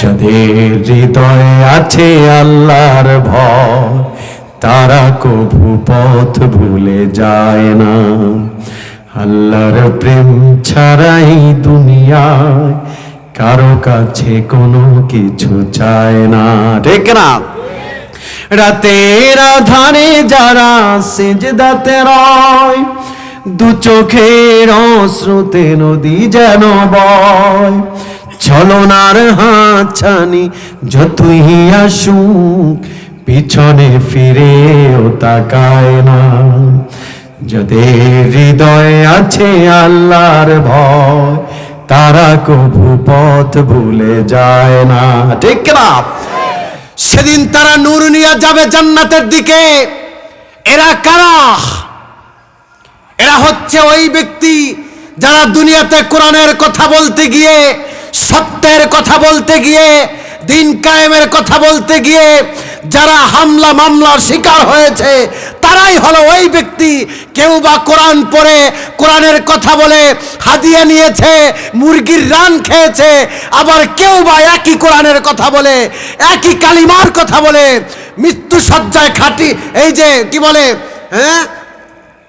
যাদের হৃদয়ে আছে আল্লাহর ভয়, তারা কভু পথ ভুলে যায় না। আল্লাহর প্রেম ছাড়াই দুনিয়ায় কারও কাছে কোনো কিছু চায় না। ঠিক না? রাতের আধারে যারা সেজদাতে রয়, দু চোখের অশ্রুতে নদী যেন বয় ছলনার হাত ছানি যতই আসুক, পিছনে ফিরে ফিরেও তাকায় না। যাদের হৃদয়ে আছে আল্লাহর ভয়, তারা কভু পথ ভুলে যায় না। ঠিক না সেদিন তারা নূর নিয়ে যাবে জান্নাতের দিকে। এরা কারা? এরা হচ্ছে ওই ব্যক্তি যারা দুনিয়াতে কোরআনের কথা বলতে গিয়ে সত্যের কথা বলতে গিয়ে, দিন কায়েমের কথা বলতে গিয়ে যারা হামলা মামলার শিকার হয়েছে, তারাই হলো ওই ব্যক্তি। কেউ বা কোরআন পড়ে, কোরআনের কথা বলে, হাদিয়া নিয়েছে, মুরগির রান খেয়েছে, আবার কেউ বা একই কোরআনের কথা বলে, একই কালিমার কথা বলে, মৃত্যু সজ্জায় খাটি, এই যে কি বলে হ্যাঁ?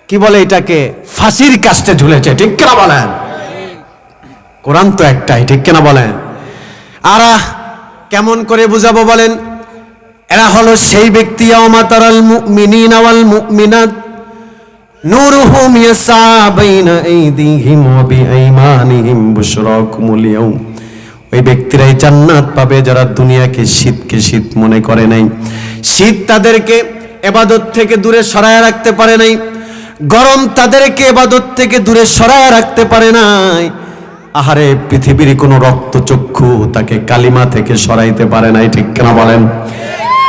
কি বলে এটাকে? ফাঁসির কাস্তে ঝুলেছে, ঠিক কিনা বলেন? কোরআন তো একটাই, ঠিক কিনা বলেন? আর কেমন করে বুঝাবো বলেন? এরা হলো সেই ব্যক্তি অমাতারাল মুমিনিন ওয়াল মুমিনাত নূরুহুম ইয়াসা বাইনা আইদিহিম ওয়া বিআইমানিহিম বুশরাকুমুল ইয়াউম। ওই ব্যক্তিরাই জান্নাত পাবে যারা দুনিয়াকে শীতকে শীত মনে করে নাই। শীত তাদেরকে এবাদত থেকে দূরে সরায় রাখতে পারে নাই। গরম তাদেরকে এবাদত থেকে দূরে সরায় রাখতে পারে নাই। আহারে, পৃথিবীর কোনো রক্তচক্ষু তাকে কালিমা থেকে সরাইতে পারে নাই, ঠিক কেনা বলেন?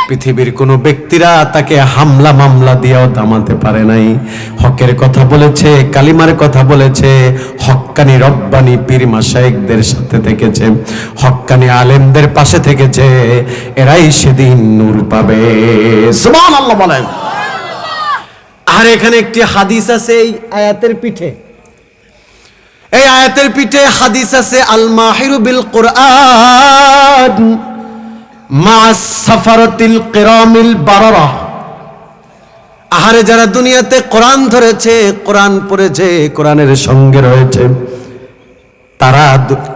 পৃথিবীর কোনো ব্যক্তিরা তাকে হামলা মামলা দিয়েও দামাতে পারে নাই। হকের কথা বলেছে, কালিমার কথা বলেছে হক্কানি রব্বানি পীর মাসায়েকদের সাথে থেকেছে হক্কানি আলেমদের পাশে থেকেছে, এরাই সেদিন নূর পাবে। বলেন। আর এখানে একটি হাদিস আছে এই আয়াতের পিঠে। এই আয়াতের পিঠে হাদিস আছে আল মাহিরু বিল কোরআন মা সাফারাতিল কিরামিল বারারা। আহারে যারা দুনিয়াতে কোরআন ধরেছে, কোরআন পড়েছে, কোরআনের সঙ্গে রয়েছে, তারা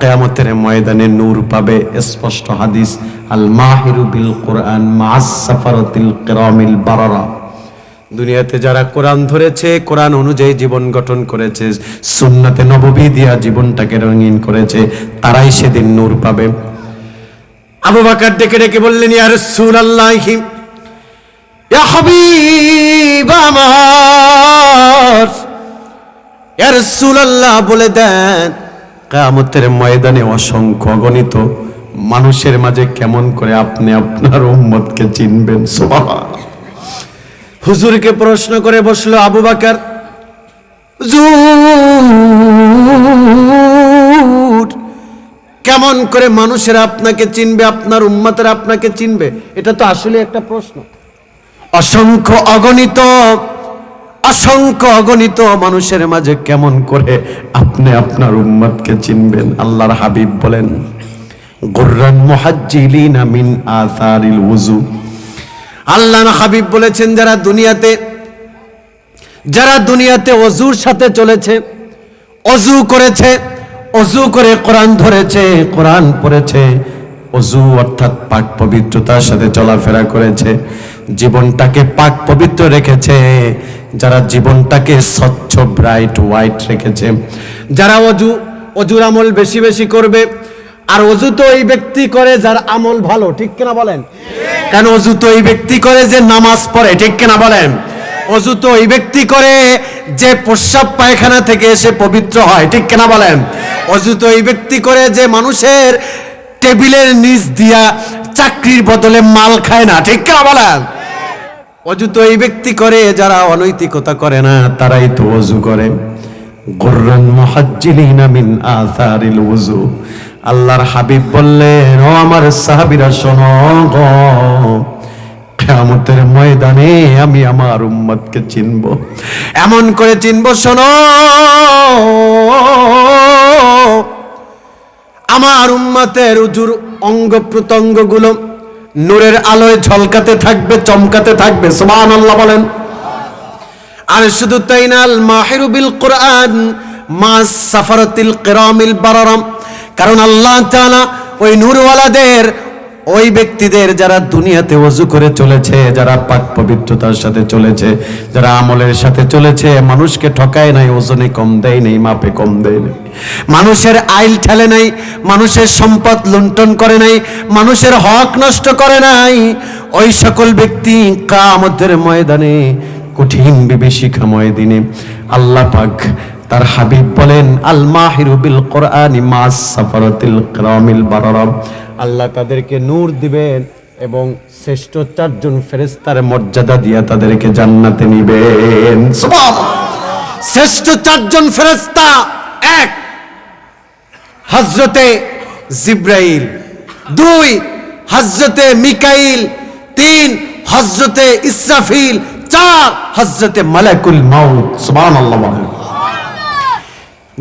কেয়ামতের ময়দানে নূর পাবে, স্পষ্ট হাদিস আল মাহিরু বিল কোরআন মা সাফারাতিল কিরামিল বারারা। দুনিয়াতে যারা কোরআন ধরেছে, কোরআন অনুযায়ী জীবন গঠন করেছে, সুন্নাতে নববী দিয়া জীবনটাকে রঙিন করেছে, তারাই সেদিন নূর পাবে। আবু বাকার ডেকে ডেকে বললেন, ইয়া রাসূলুল্লাহি, ইয়া হাবিব আমার, ইয়া রাসূলুল্লাহ বলে দেন, কিয়ামতের ময়দানে অসংখ্য গণিত মানুষের মাঝে কেমন করে আপনি আপনার উম্মতকে চিনবেন সুবহান হুজুরকে প্রশ্ন করে বসল, আবু বাকার কেমন করে মানুষেরা আপনাকে চিনবে, আপনার উম্মতেরা আপনাকে চিনবে? এটা তো আসলে একটা প্রশ্ন। অসংখ্য অগণিত অসংখ্য অগণিত মানুষের মাঝে কেমন করে আপনি আপনার উম্মতকে চিনবেন, আল্লাহর হাবিব বলেন, গুররান মুহাজ্জিলিনা মিন আসারিল ওযু আল্লাহ হাবিব বলেছেন, যারা দুনিয়াতে যারা দুনিয়াতে অজুর সাথে চলেছে, অজু করেছে, অজু করে কোরআন ধরেছে, কোরআন পড়েছে, অজু অর্থাৎ পাক পবিত্রতার সাথে চলাফেরা করেছে, জীবনটাকে পাক পবিত্র রেখেছে, যারা জীবনটাকে স্বচ্ছ ব্রাইট হোয়াইট রেখেছে, যারা অজু, অজুর আমল বেশি বেশি করবে আর অজু তো ওই ব্যক্তি করে যার আমল ভালো, ঠিক কিনা বলেন? কেন অজু তো ওই ব্যক্তি করে যে নামাজ পড়ে, ঠিক কিনা বলেন? অজু তো ওই ব্যক্তি করে যে প্রস্রাব পায়খানা থেকে এসে পবিত্র হয়, ঠিক কিনা বলেন? অজু তো ওই ব্যক্তি করে যে মানুষের টেবিলের নিচ দিয়া চাকরির বদলে মাল খায় না, ঠিক কিনা বলেন? অজু তো এই ব্যক্তি করে যারা অনৈতিকতা করে না, তারাই তো অজু করে। গুররান মুহাজ্জিলিনা মিন আসারিল ওযু আল্লাহর হাবিব বললেন, ও আমার সাহাবিরা, শোনো গো। ময়দানে আমি আমার উম্মতকে চিনব। এমন করে চিনব, শোনো। আমার উম্মতের উজুর অঙ্গ প্রত্যঙ্গগুলো নূরের আলোয় ঝলকাতে থাকবে, চমকাতে থাকবে। সুবহানাল্লাহ বলেন। আর শুধু তাই না আল মাহিরু বিল কোরআন মা সাফারাতিল কিরামিল বারারাম কারণ আল্লাহ তাআলা ওই নূরওয়ালাদের, ওই ব্যক্তিদের যারা দুনিয়াতে অজু করে চলেছে, যারা পাক পবিত্রতার সাথে চলেছে, যারা আমলের সাথে চলেছে, মানুষকে ঠকায় নাই, ওজনে কম দেয় নাই, মাপে কম দেয় নাই। মানুষের আইল ঠেলে নাই, মানুষের সম্পদ লুণ্ঠন করে নাই, মানুষের হক নষ্ট করে নাই। ওই সকল ব্যক্তি কামতের ময়দানে কঠিন বিভীষিকাময় দিনে আল্লাহ পাক তার হাবিব বলেন আল মাহিরু বিল কোরআনি মাস সাফারাতিল কিরামিল বারারাম আল্লাহ তাদেরকে নূর দিবেন এবং শ্রেষ্ঠ চারজন ফেরেশতার মর্যাদা দিয়ে তাদেরকে জান্নাতে নিবেন। শ্রেষ্ঠ চারজন ফেরেশতা এক হজরতে জিব্রাইল। দুই হজরতে মিকাইল। তিন হজরতে ইসরাফিল। চার হজরতে মালাকুল মাউত। সুবহানাল্লাহ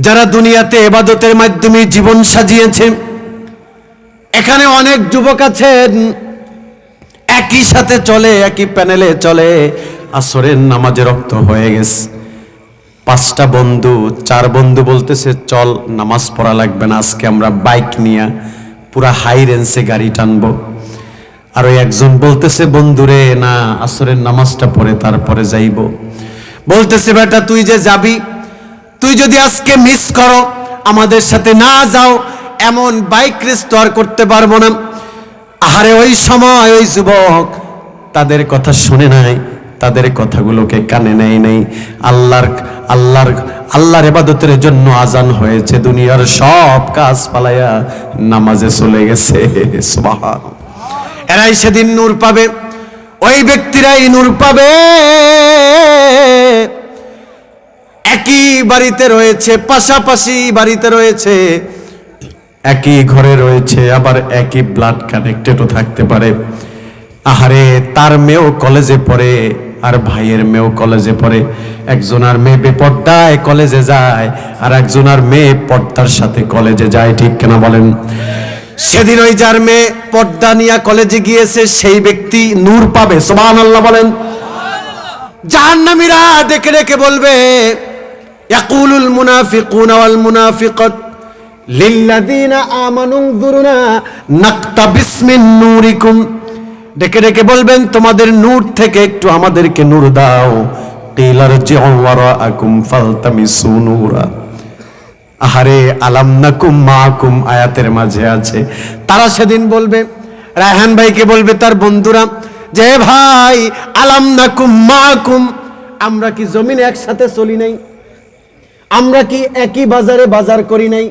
যারা দুনিয়াতে এবাদতের মাধ্যমে জীবন সাজিয়েছে, এখানে অনেক যুবক আছেন। একই সাথে চলে, একই প্যানেলে চলে। আসরের নামাজে রক্ত হয়ে গেছে। পাঁচটা বন্ধু, চার বন্ধু বলতেছে, চল, নামাজ পড়া লাগবে না, আজকে আমরা বাইক নিয়ে পুরা হাই রেঞ্জে গাড়ি টানব। আর ওই একজন বলতেছে, বন্ধুরে, না, আসরের নামাজটা পড়ে তারপরে যাইব। বলতেছে, বেটা, তুই যে যাবি তুই যদি আজকে মিস করো, আমাদের সাথে না যাও, এমন বাইক রেস তো আর করতে পারব না। আহারে, ওই সময় ওই যুবক তাদের কথা শুনে নাই, তাদের কথাগুলোকে কানে নেয় নাই। আল্লাহর আল্লাহর আল্লাহর এবাদতের জন্য আজান হয়েছে, দুনিয়ার সব কাজ পালাইয়া নামাজে চলে গেছে। এরাই সেদিন নূর পাবে, ওই ব্যক্তিরাই নূর পাবে। একই বাড়িতে রয়েছে, পাশাপাশি বাড়িতে রয়েছে, একই ঘরে রয়েছে, আবার একই ব্লাড কানেক্টেডও থাকতে পারে। আহারে, তার মেয়েও কলেজে পড়ে, আর ভাইয়ের মেয়েও কলেজে পড়ে। একজন আর মেয়ে বেপর্দায় কলেজে যায়, আর একজন আর মেয়ে পর্দার সাথে কলেজে যায়, ঠিক কেনা বলেন? সেদিন ওই যার মেয়ে পর্দা নিয়ে কলেজে গিয়েছে, সেই ব্যক্তি নূর পাবে সোমান আল্লাহ বলেন। জাহান্নামীরা ডেকে ডেকে বলবে মুনাফিকুনা ওয়াল মুনাফিকাত লিল্লাযীনা আমানু যুরুনা নাকতাবিস মিন নূরিকুম। ডেকে ডেকে বলবেন, তোমাদের নূর থেকে একটু আমাদেরকে নূর দাও। কিলার জিউ ওয়ারাআকুম ফালতামিসু নূরা। আহারে আলাম নাকুম মাকুম আয়াতের মাঝে আছে। তারা সেদিন বলবে, রায়হান ভাইকে বলবে, তার বন্ধুরা, যে ভাই আলাম নাকুম মাকুম, আমরা কি জমিনে একসাথে চলি নাই? আমরা কি একই বাজারে বাজার করি নাই?